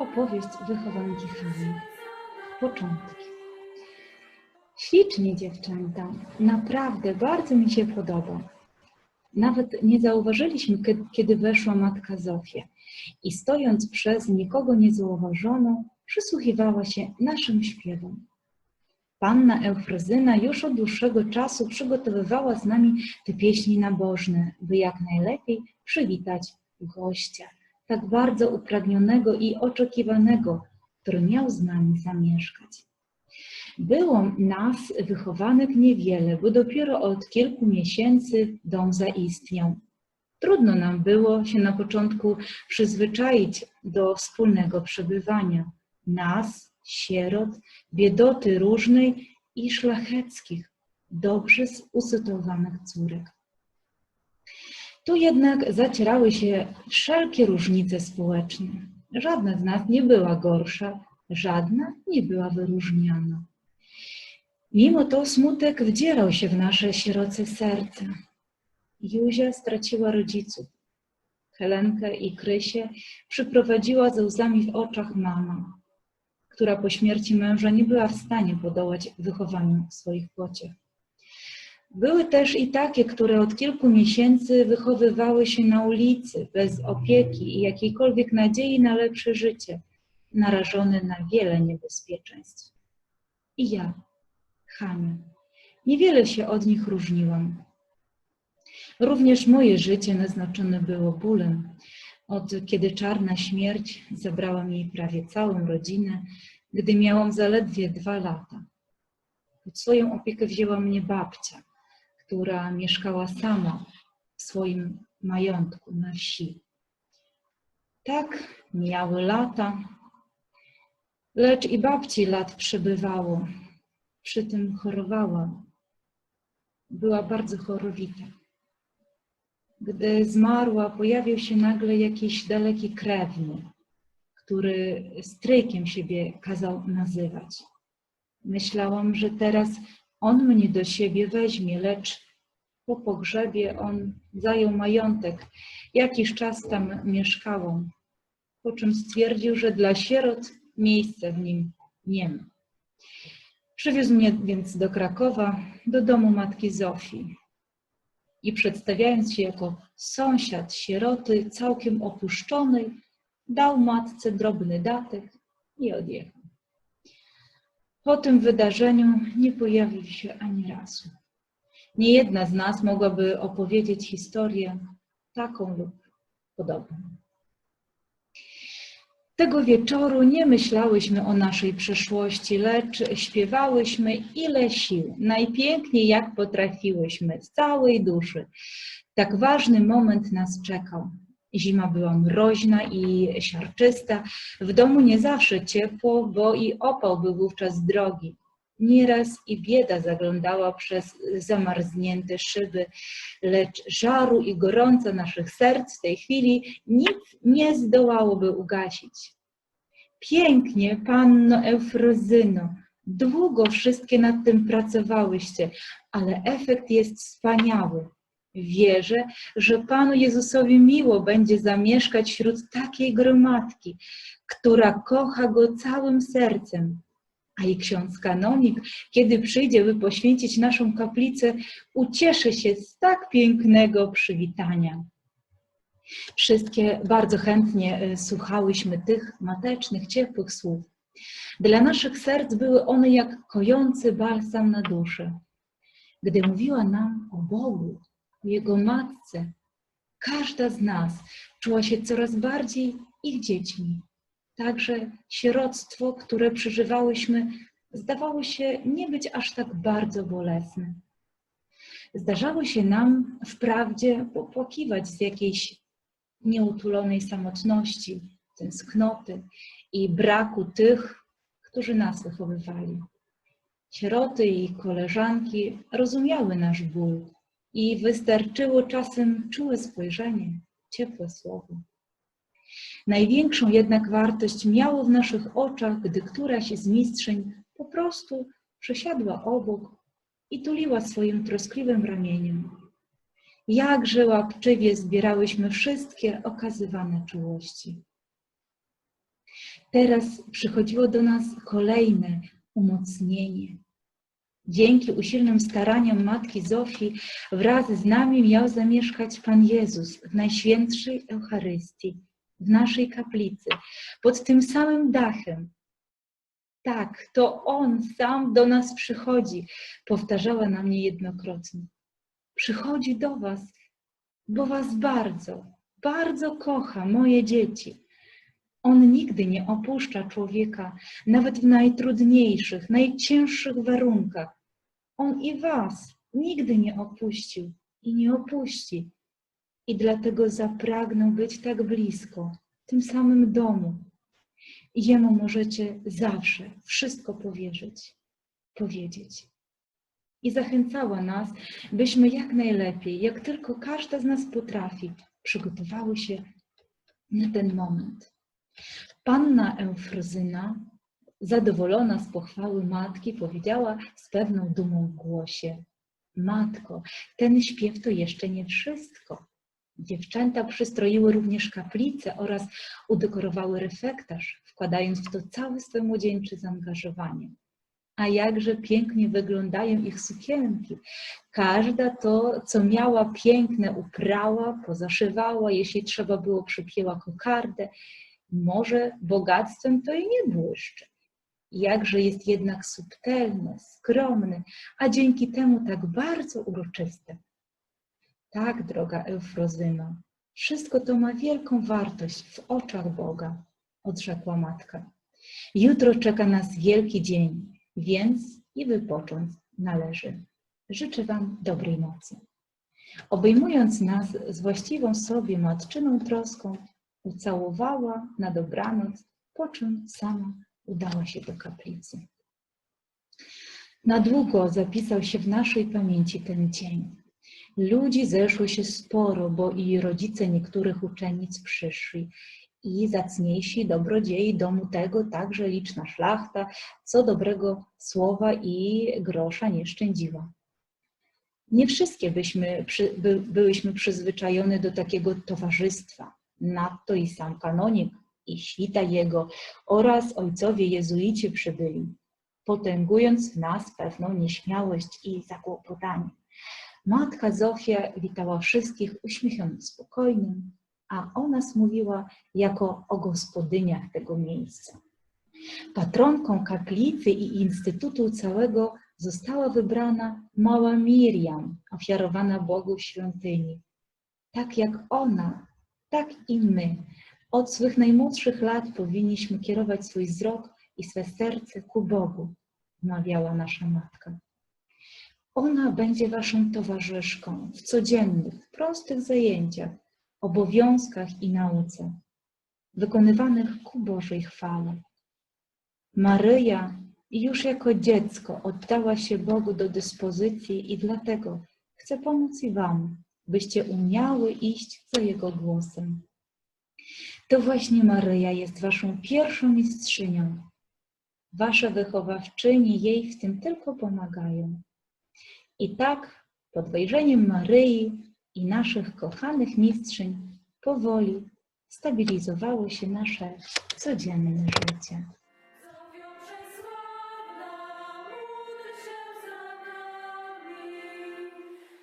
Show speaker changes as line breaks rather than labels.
Opowieść wychowanki Hanny. Początki. Ślicznie dziewczęta. Naprawdę bardzo mi się podoba. Nawet nie zauważyliśmy, kiedy weszła matka Zofia i stojąc przez nikogo niezauważoną, przysłuchiwała się naszym śpiewom. Panna Eufrozyna już od dłuższego czasu przygotowywała z nami te pieśni nabożne, by jak najlepiej przywitać gościa, tak bardzo upragnionego i oczekiwanego, który miał z nami zamieszkać. Było nas wychowanych niewiele, bo dopiero od kilku miesięcy dom zaistniał. Trudno nam było się na początku przyzwyczaić do wspólnego przebywania. Nas, sierot, biedoty różnej i szlacheckich, dobrze usytuowanych córek. Tu jednak zacierały się wszelkie różnice społeczne. Żadna z nas nie była gorsza, żadna nie była wyróżniana. Mimo to smutek wdzierał się w nasze sieroce serce. Józia straciła rodziców. Helenkę i Krysię przyprowadziła ze łzami w oczach mama, która po śmierci męża nie była w stanie podołać wychowaniu swoich pociech. Były też i takie, które od kilku miesięcy wychowywały się na ulicy, bez opieki i jakiejkolwiek nadziei na lepsze życie, narażone na wiele niebezpieczeństw. I ja, Hania, niewiele się od nich różniłam. Również moje życie naznaczone było bólem. Od kiedy czarna śmierć zabrała mi prawie całą rodzinę, gdy miałam zaledwie dwa lata. Pod swoją opiekę wzięła mnie babcia, która mieszkała sama w swoim majątku na wsi. Tak mijały lata, lecz i babci lat przebywało. Przy tym chorowała. Była bardzo chorowita. Gdy zmarła, pojawił się nagle jakiś daleki krewny, który stryjkiem siebie kazał nazywać. Myślałam, że teraz on mnie do siebie weźmie, lecz po pogrzebie on zajął majątek. Jakiś czas tam mieszkałam, po czym stwierdził, że dla sierot miejsca w nim nie ma. Przywiózł mnie więc do Krakowa, do domu matki Zofii. I przedstawiając się jako sąsiad sieroty, całkiem opuszczonej, dał matce drobny datek i odjechał. Po tym wydarzeniu nie pojawił się ani razu. Nie jedna z nas mogłaby opowiedzieć historię taką lub podobną. Tego wieczoru nie myślałyśmy o naszej przeszłości, lecz śpiewałyśmy ile sił, najpiękniej jak potrafiłyśmy, z całej duszy. Tak ważny moment nas czekał. Zima była mroźna i siarczysta, w domu nie zawsze ciepło, bo i opał był wówczas drogi. Nieraz i bieda zaglądała przez zamarznięte szyby, lecz żaru i gorąca naszych serc w tej chwili nic nie zdołałoby ugasić. Pięknie, panno Eufrozyno, długo wszystkie nad tym pracowałyście, ale efekt jest wspaniały. Wierzę, że Panu Jezusowi miło będzie zamieszkać wśród takiej gromadki, która kocha Go całym sercem. A i ksiądz kanonik, kiedy przyjdzie, by poświęcić naszą kaplicę, ucieszy się z tak pięknego przywitania. Wszystkie bardzo chętnie e, słuchałyśmy tych matecznych, ciepłych słów. Dla naszych serc były one jak kojący balsam na duszę. Gdy mówiła nam o Bogu, Jego Matce, każda z nas czuła się coraz bardziej ich dziećmi. Także sieroctwo, które przeżywałyśmy, zdawało się nie być aż tak bardzo bolesne. Zdarzało się nam wprawdzie popłakiwać z jakiejś nieutulonej samotności, tęsknoty i braku tych, którzy nas wychowywali. Sieroty i koleżanki rozumiały nasz ból i wystarczyło czasem czułe spojrzenie, ciepłe słowo. Największą jednak wartość miało w naszych oczach, gdy któraś z mistrzeń po prostu przesiadła obok i tuliła swoim troskliwym ramieniem. Jakże łapczywie zbierałyśmy wszystkie okazywane czułości. Teraz przychodziło do nas kolejne umocnienie. Dzięki usilnym staraniom Matki Zofii wraz z nami miał zamieszkać Pan Jezus w Najświętszej Eucharystii, w naszej kaplicy, pod tym samym dachem. Tak, to On sam do nas przychodzi, powtarzała na mnie jednokrotnie. Przychodzi do Was, bo Was bardzo, bardzo kocha, moje dzieci. On nigdy nie opuszcza człowieka, nawet w najtrudniejszych, najcięższych warunkach. On i Was nigdy nie opuścił i nie opuści. I dlatego zapragnął być tak blisko, w tym samym domu. Jemu możecie zawsze wszystko powierzyć, powiedzieć. I zachęcała nas, byśmy jak najlepiej, jak tylko każda z nas potrafi, przygotowały się na ten moment. Panna Eufrozyna, zadowolona z pochwały matki, powiedziała z pewną dumą w głosie: Matko, ten śpiew to jeszcze nie wszystko. Dziewczęta przystroiły również kaplicę oraz udekorowały refektarz, wkładając w to całe swoje młodzieńcze zaangażowanie. A jakże pięknie wyglądają ich sukienki. Każda to, co miała piękne, uprała, pozaszywała, jeśli trzeba było, przypięła kokardę. Może bogactwem to i nie błyszczy. Jakże jest jednak subtelne, skromne, a dzięki temu tak bardzo uroczyste. Tak, droga Eufrozyno, wszystko to ma wielką wartość w oczach Boga, odrzekła matka. Jutro czeka nas wielki dzień, więc i wypocząć należy. Życzę Wam dobrej nocy. Obejmując nas z właściwą sobie matczyną troską, ucałowała na dobranoc, po czym sama udała się do kaplicy. Na długo zapisał się w naszej pamięci ten dzień. Ludzi zeszło się sporo, bo i rodzice niektórych uczennic przyszli i zacniejsi dobrodziei domu tego także liczna szlachta, co dobrego słowa i grosza nie szczędziła. Nie wszystkie byśmy, by, byłyśmy przyzwyczajone do takiego towarzystwa. Nadto i sam kanonik, i świta jego oraz ojcowie jezuici przybyli, potęgując w nas pewną nieśmiałość i zakłopotanie. Matka Zofia witała wszystkich uśmiechem spokojnym, a o nas mówiła jako o gospodyniach tego miejsca. Patronką kaplicy i instytutu całego została wybrana mała Miriam, ofiarowana Bogu w świątyni. Tak jak ona, tak i my od swych najmłodszych lat powinniśmy kierować swój wzrok i swe serce ku Bogu, mawiała nasza matka. Ona będzie waszą towarzyszką w codziennych, prostych zajęciach, obowiązkach i nauce, wykonywanych ku Bożej chwale. Maryja już jako dziecko oddała się Bogu do dyspozycji i dlatego chce pomóc i Wam, byście umiały iść za Jego głosem. To właśnie Maryja jest Waszą pierwszą mistrzynią. Wasze wychowawczyni jej w tym tylko pomagają. I tak pod wejrzeniem Maryi i naszych kochanych mistrzyń powoli stabilizowało się nasze codzienne życie.